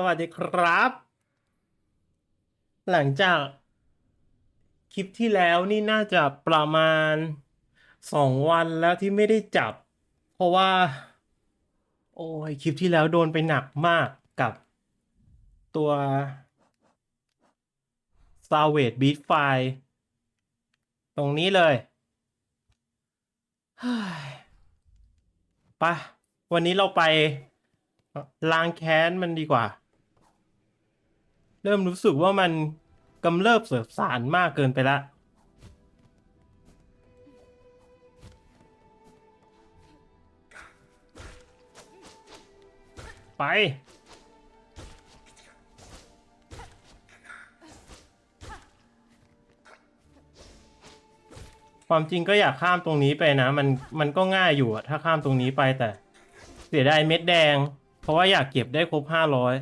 สวัสดีครับ หลังจากคลิปที่แล้วนี่น่าจะประมาณสองวันแล้วที่ไม่ได้จับ เพราะว่า โอ้ยคลิปที่แล้วโดนไปหนักมากกับตัว s a v a g e Beat File ตรงนี้เลยไปะวันนี้เราไปล้างแค้นมันดีกว่า เริ่มรู้สึกว่ามันกำเริบเสบสารมากเกินไปละ ไป ความจริงก็อยากข้ามตรงนี้ไปนะ มันมันก็ง่ายอยู่อะถ้าข้ามตรงนี้ไปแต่ เสียดายเม็ดแดง เพราะว่าอยากเก็บได้ครบห้าร้อย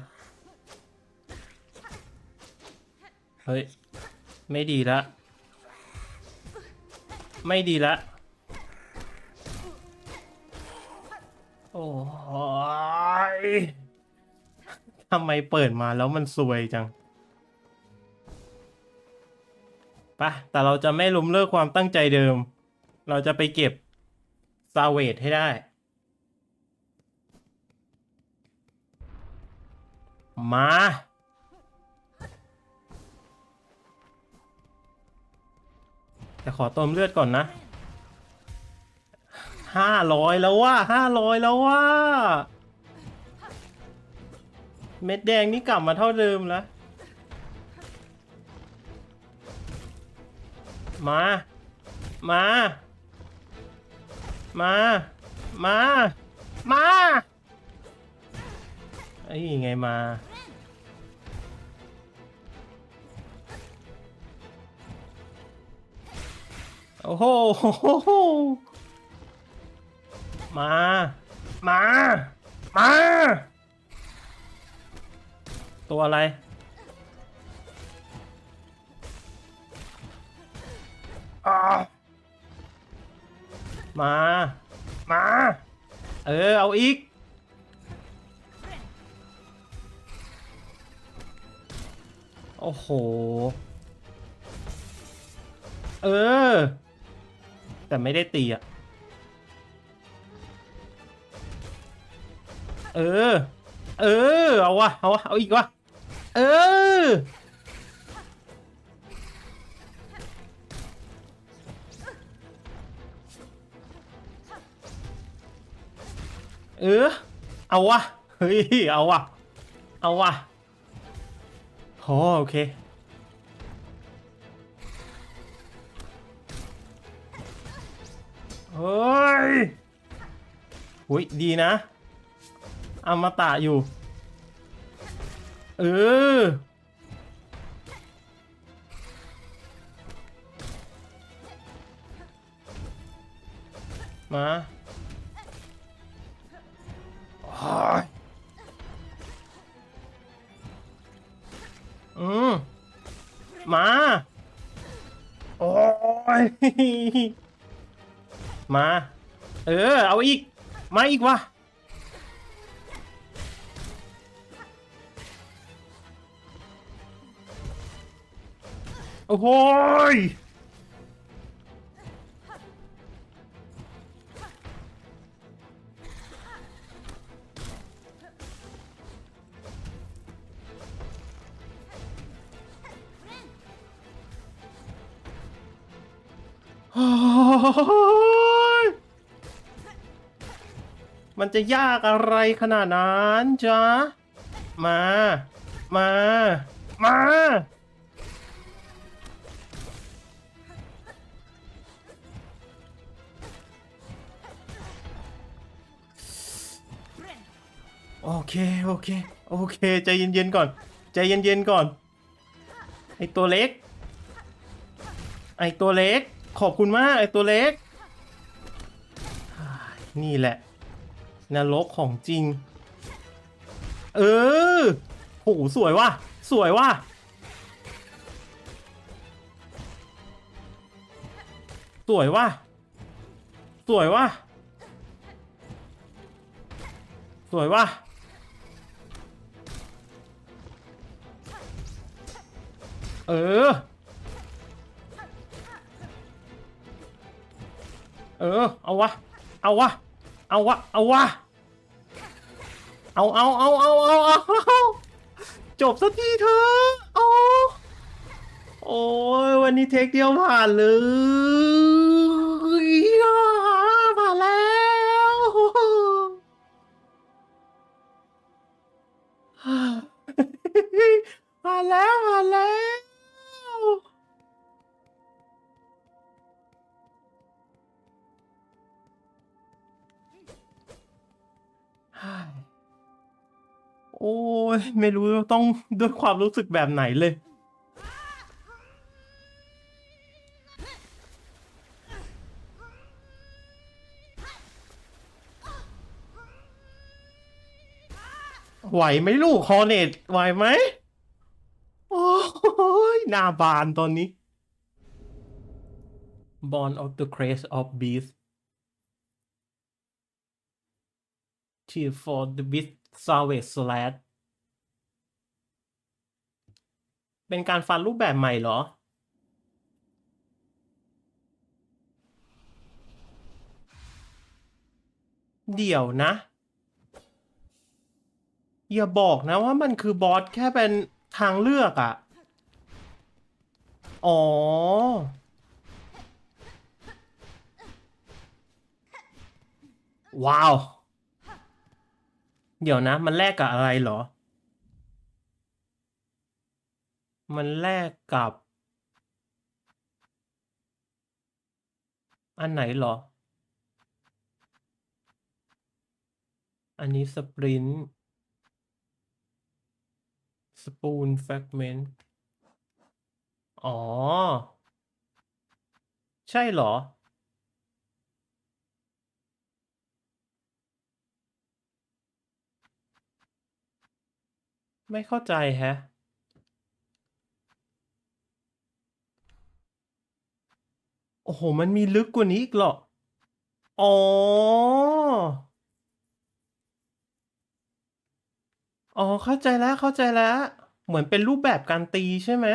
เฮ้ย ไม่ดีละ ไม่ดีละ โอ้ยทำไมเปิดมาแล้วมันซวยจังปะแต่เราจะไม่ล้มเลิกความตั้งใจเดิม เราจะไปเก็บซาเวตให้ได้ มา แต่ขอเติมเลือดก่อนนะห้าร้อยแล้วว่าห้าร้อยแล้วว่า เม็ดแดงนี่กลับมาเท่าเดิมแล้ว มา มา มา มา มาไอ้ยไงมา โอ้โห มา มา มา ตัวอะไรอ่ามา มา เออ เอาอีก โอ้โห เออ แต่ไม่ได้ตีอะเออ เออ เอาวะ เอาวะ เอาอีกวะ เออ เออ เอาวะ เฮ้ย เอาวะ เอาวะโอเค ฮ้ยหุยดีนะอมตะอยู่ เออ มาอ้ยอืมมา โอ้ย มา เออ เอาอีก มาอีกวะโอ้โห มันจะยากอะไรขนาดนั้นจ๊ะ มา มา มา โอเค โอเค โอเค ใจเย็นๆก่อน ใจเย็นๆก่อน ไอตัวเล็ก ไอตัวเล็ก ขอบคุณมาก ไอตัวเล็ก นี่แหละ นรกของจริง เออโหสวยว่ะ สวยว่ะ สวยว่ะ สวยว่ะ สวยว่ะ เออ เออ เอาวะ เอาวะ เอาวะ เอาวะ เอาเอาเอาเอาเอาเอาจบสักทีเถอะโอ้โอ้ยวันนี้เทคเดียวผ่านเลย โอ้ยไม่รู้ต้องด้วยความรู้สึกแบบไหนเลย ไหวไหมลูกคอเนตไหวไหมโอ้ยหน้าบานตอนนี้ Born of the Craze of Beast Cheer for the Beast Savage Slash เป็นการฟันรูปแบบใหม่เหรอ เดี๋ยวนะ อย่าบอกนะว่ามันคือบอสแค่เป็นทางเลือกอะอ๋อ ว้าว เดี๋ยวนะ มันแลกกับอะไรเหรอ มันแลกกับ อันไหนเหรอ อันนี้สปรินต์สปูนแฟกเมนต์ อ๋อ ใช่เหรอ ไม่เข้าใจแฮะ โอ้โห มันมีลึกกว่านี้อีกเหรอ อ๋อ อ๋อ เข้าใจแล้ว เข้าใจแล้ว เหมือนเป็นรูปแบบการตีใช่ไหม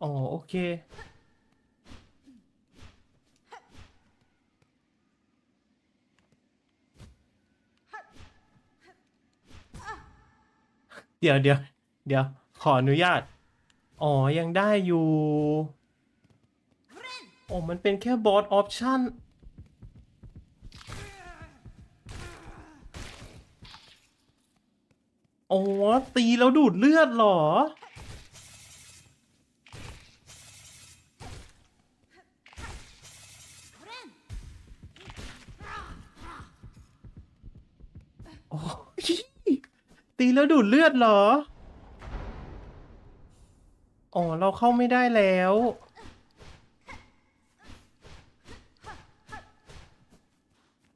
อ๋อ โอเค เดี๋ยวเดี๋ยวเดี๋ยว ขออนุญาต อ๋อ ยังได้อยู่โอ้มันเป็นแค่บอสออปชั่น โอ้ตีแล้วดูดเลือดเหรอ แล้วดูดเลือดเหรอ อ๋อ เราเข้าไม่ได้แล้ว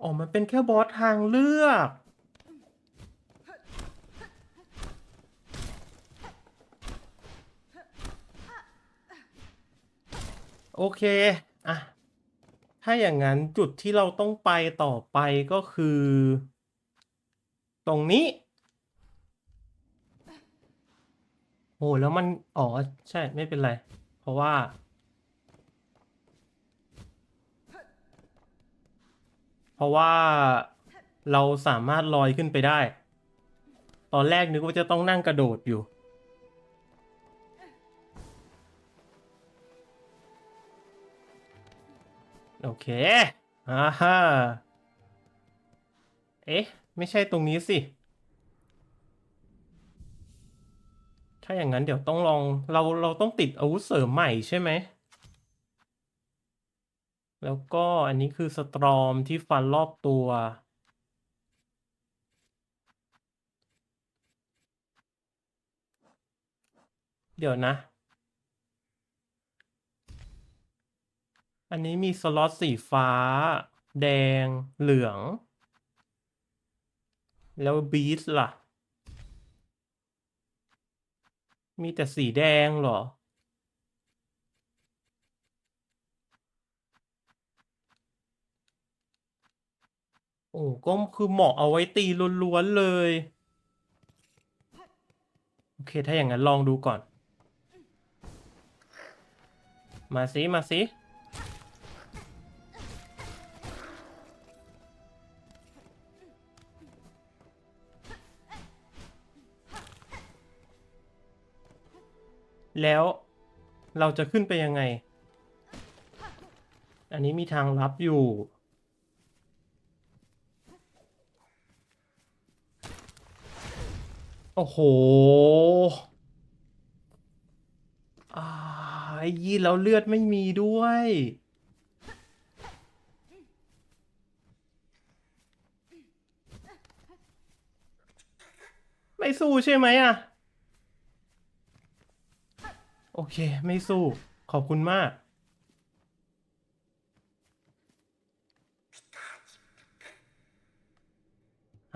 อ๋อ มันเป็นแค่บอสทางเลือกโอเค อะ ถ้าอย่างนั้นจุดที่เราต้องไปต่อไปก็คือ ตรงนี้ โอ้แล้วมัน อ๋อ ใช่ไม่เป็นไร เพราะว่า เพราะว่าเราสามารถลอยขึ้นไปได้ ตอนแรกนึกว่าจะต้องนั่งกระโดดอยู่ โอเคอ่าฮะเอ๊ะ ไม่ใช่ตรงนี้สิ ถ้าอย่างนั้นเดี๋ยวต้องลองเราเราต้องติดอาวุธเสริมใหม่ใช่ไหม แล้วก็อันนี้คือสตรอมที่ฟันรอบตัว เดี๋ยวนะ อันนี้มีสล็อตสีฟ้า แดงเหลือง แล้วบีสล่ะ มีแต่สีแดงเหรอ โอ้ก็คือเหมาะเอาไว้ตีล้วนๆเลย โอเค ถ้าอย่างนั้นลองดูก่อน มาสิ มาสิ แล้วเราจะขึ้นไปยังไง อันนี้มีทางลับอยู่ โอ้โหไอ้ยี่แล้วเลือดไม่มีด้วย ไม่สู้ใช่ไหมอะ โอเค ไม่สู้ ขอบคุณมาก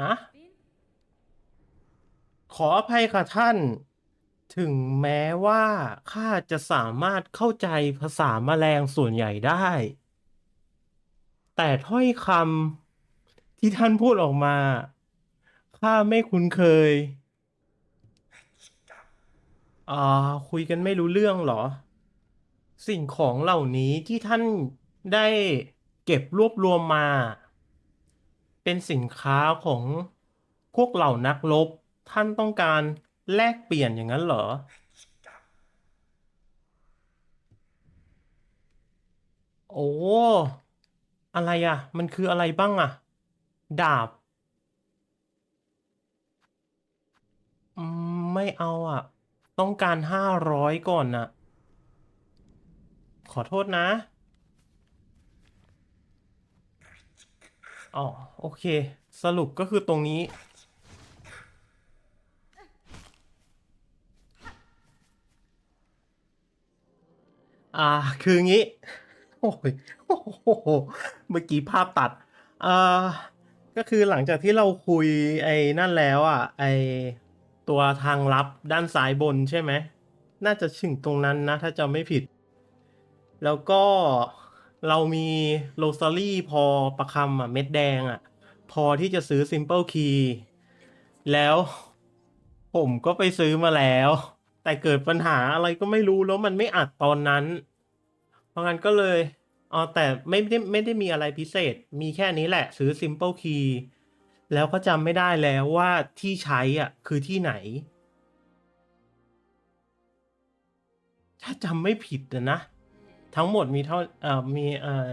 ฮะ ขออภัยค่ะท่าน ถึงแม้ว่าข้าจะสามารถเข้าใจภาษาแมลงส่วนใหญ่ได้ แต่ถ้อยคำที่ท่านพูดออกมา ข้าไม่คุ้นเคย อ่าคุยกันไม่รู้เรื่องเหรอ สิ่งของเหล่านี้ที่ท่านได้เก็บรวบรวมมา เป็นสินค้าของพวกเหล่านักรบท่านต้องการแลกเปลี่ยนอย่างนั้นเหรอ โอ้ อะไรอะ มันคืออะไรบ้างอะ ดาบอืมไม่เอาอะ ต้องการห้าร้อยก่อนนะขอโทษนะ อ๋อ โอเค สรุปก็คือตรงนี้ อ่า คืองี้ โอ้ยโอ้โห เมื่อกี้ภาพตัด อ่า ก็คือหลังจากที่เราคุยไอ้นั่นแล้วอะ ไอ ตัวทางลับด้านซ้ายบนใช่ไหม น่าจะถึงตรงนั้นนะ ถ้าจำไม่ผิด แล้วก็เรามีโรซารี่พอประคำอะ เม็ดแดงอะ พอที่จะซื้อ Simple Key แล้วผมก็ไปซื้อมาแล้ว แต่เกิดปัญหาอะไรก็ไม่รู้แล้วมันไม่อัดตอนนั้น เพราะงั้นก็เลยอ๋อแต่ไม่ได้ไม่ได้มีอะไรพิเศษ มีแค่นี้แหละ ซื้อ Simple Key แล้วก็จำไม่ได้แล้วว่าที่ใช้อะคือที่ไหน ถ้าจำไม่ผิดอะนะ ทั้งหมดมีเท่าเอ่อมีเอ่อ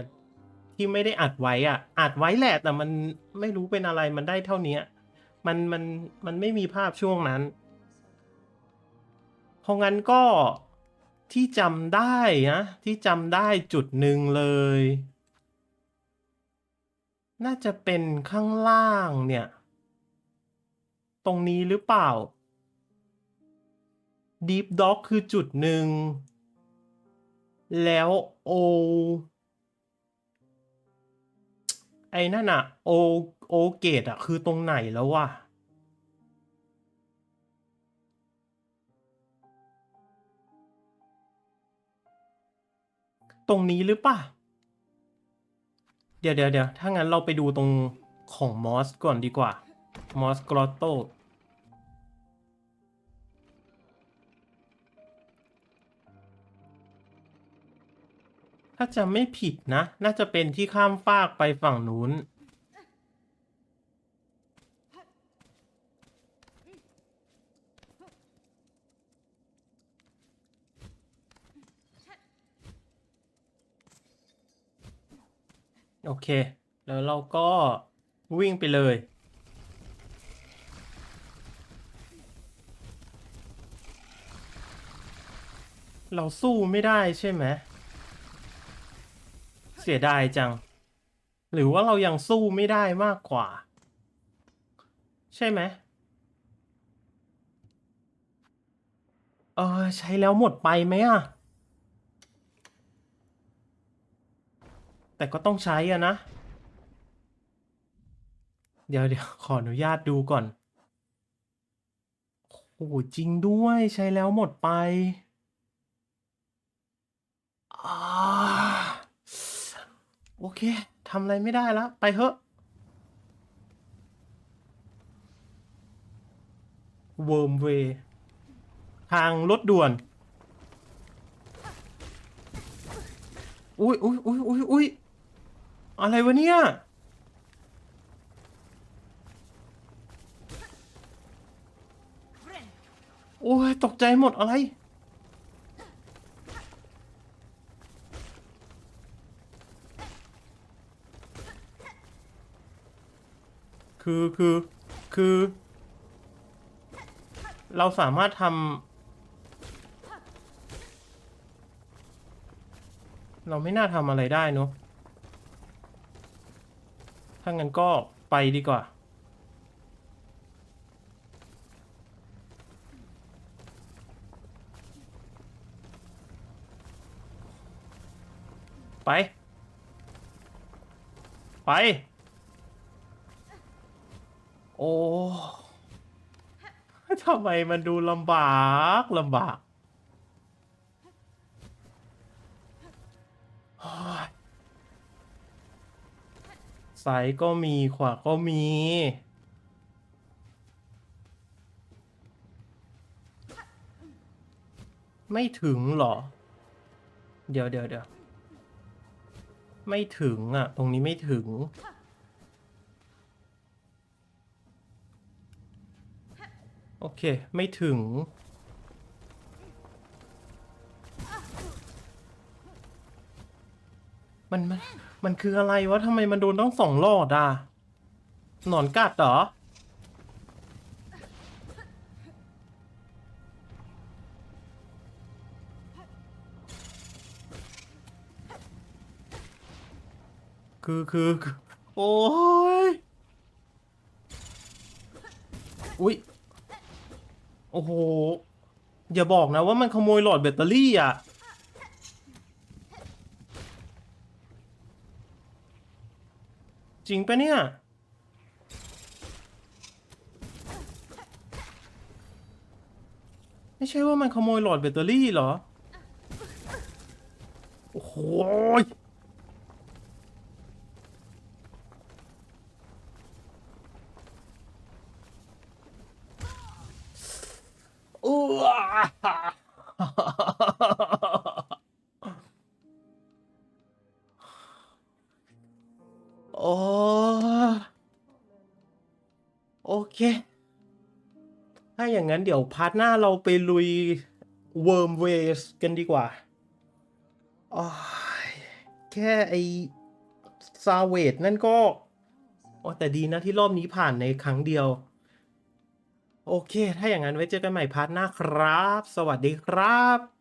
ที่ไม่ได้อัดไว้อะ อัดไว้แหละแต่มันไม่รู้เป็นอะไรมันได้เท่านี้มันมันมันไม่มีภาพช่วงนั้น เพราะงั้นก็ที่จำได้นะที่จำได้จุดหนึ่งเลย น่าจะเป็นข้างล่างเนี่ย ตรงนี้หรือเปล่า Deep Dog คือจุดหนึ่ง แล้วโอไอ้นั่นอะโอโอเกตอะคือตรงไหนแล้ววะตรงนี้หรือปะ เดี๋ยวเดี๋ยวเดี๋ยวถ้างั้นเราไปดูตรงของมอสก่อนดีกว่ามอสกรอตโตถ้าจะไม่ผิดนะ น่าจะเป็นที่ข้ามฟากไปฝั่งนู้น โอเค แล้วเราก็วิ่งไปเลย เราสู้ไม่ได้ใช่ไหม เสียดายจัง หรือว่าเรายังสู้ไม่ได้มากกว่า ใช่ไหมเออใช้แล้วหมดไปไหมอะ แต่ก็ต้องใช้อะนะ เดี๋ยวเดี๋ยวขออนุญาตดูก่อน โอ้จริงด้วยใช้แล้วหมดไปอโอเคทำอะไรไม่ได้แล้ว ไปเถอะเวิร์มเวทางรถด่วน อุ้ยอุ้ยอุ้ยอุ้ยอุ้ย อะไรวะเนี่ย โอ้ย ตกใจหมดอะไร คือคือคือ เราสามารถทำเราไม่น่าทำอะไรได้เนอะางั้นก็ไปดีกว่า ไป ไป โอ้ทำไมมันดูลำบากลำบาก ซ้ายก็มีขวาก็มี ไม่ถึงหรอ เดี๋ยวเดี๋ยวเดี๋ยวไม่ถึงอะ ตรงนี้ไม่ถึง โอเค ไม่ถึงมันมัน มันคืออะไรวะทำไมมันโดนต้องสองรอดอะ หนอนกัดเหรอ คือคือคือโอ้ย อุ๊ยโอ้โห อย่าบอกนะว่ามันขโมยหลอดแบตเตอรี่อะ จริงปะเนี่ย ไม่ใช่ว่ามันขโมยหลอดแบตเตอรี่เหรอ โอ้โหยอ้ อย่างนั้นเดี๋ยวพาร์ทหน้าเราไปลุยเวิร์มเวสกันดีกว่าโอ้ยแค่ไอซาเวดนั่นก็โอ้แต่ดีนะที่รอบนี้ผ่านในครั้งเดียว โอเค ถ้าอย่างนั้นไว้เจอกันใหม่พาร์ทหน้าครับ สวัสดีครับ